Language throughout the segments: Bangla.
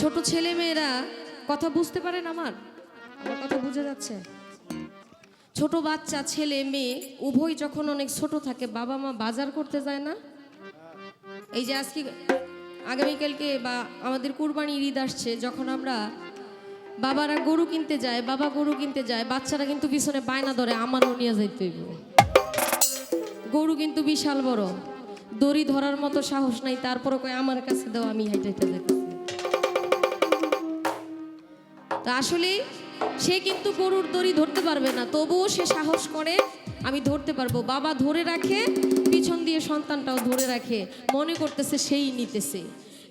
ছোট ছেলে মেয়েরা কথা বুঝতে পারেন আমার? আমার কথা বুঝে যাচ্ছে? ছোট বাচ্চা, ছেলে, মেয়ে, উভয় যখন অনেক ছোট থাকে, বাবা মা বাজার করতে যায় না? এই যে আজকে আগামীকালকে বা আমাদের কুরবানি ঈদ আসছে, যখন আমরা বাবারা গরু কিনতে যায়, বাবা গরু কিনতে যায়, বাচ্চারা কিন্তু পিছনে বায়না ধরে, আমারও নিয়ে যাইতে গরু কিন্তু বিশাল বড়। দড়ি ধরার মতো সাহস নাই তারপরে কয়, আমার কাছে দাও, আমি হাইটাইতে যেতেছি আসলে সে কিন্তু গরুর দড়ি ধরতে পারবে না, তবুও সে সাহস করে আমি ধরতে পারব। বাবা ধরে রাখে, পিছন দিয়ে সন্তানটাও ধরে রাখে, মনে করতেছে সেই নিতেছে।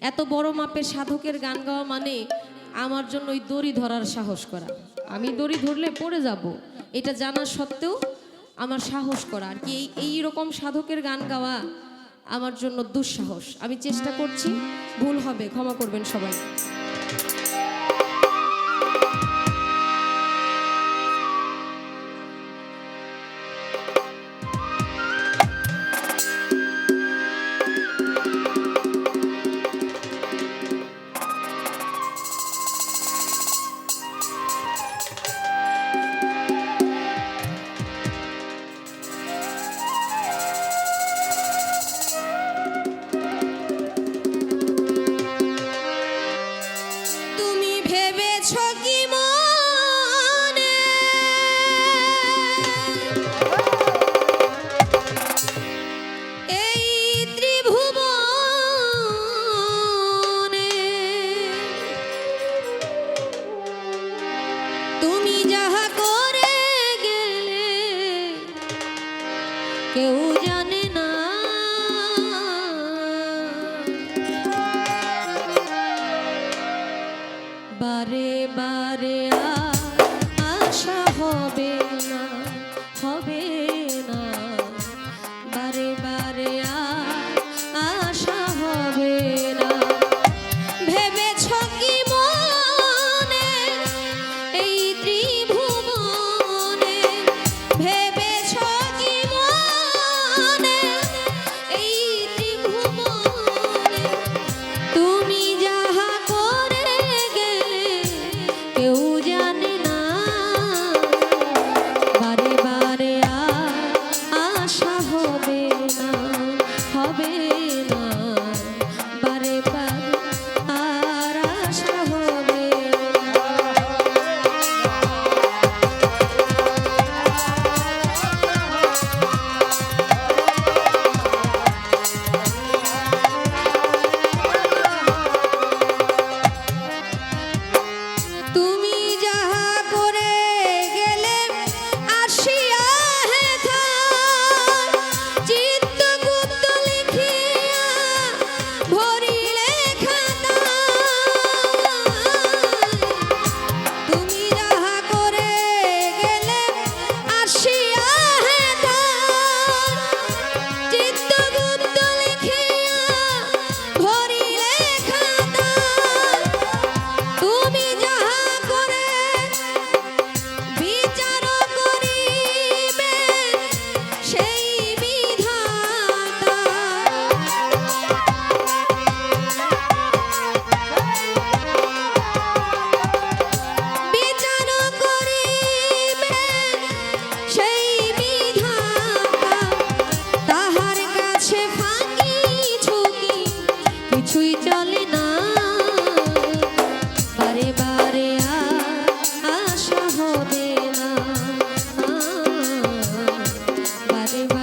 এত বড় মাপের সাধকের গান গাওয়া মানে আমার জন্য ওই দড়ি ধরার সাহস করা। আমি দড়ি ধরলে পড়ে যাব, এটা জানা সত্ত্বেও আমার সাহস করা। আর কি এই এইরকম সাধকের গান গাওয়া আমার জন্য দুঃসাহস। আমি চেষ্টা করছি, ভুল হবে, ক্ষমা করবেন সবাই। তুমি যাহা করে গেলে কেউ Everyone.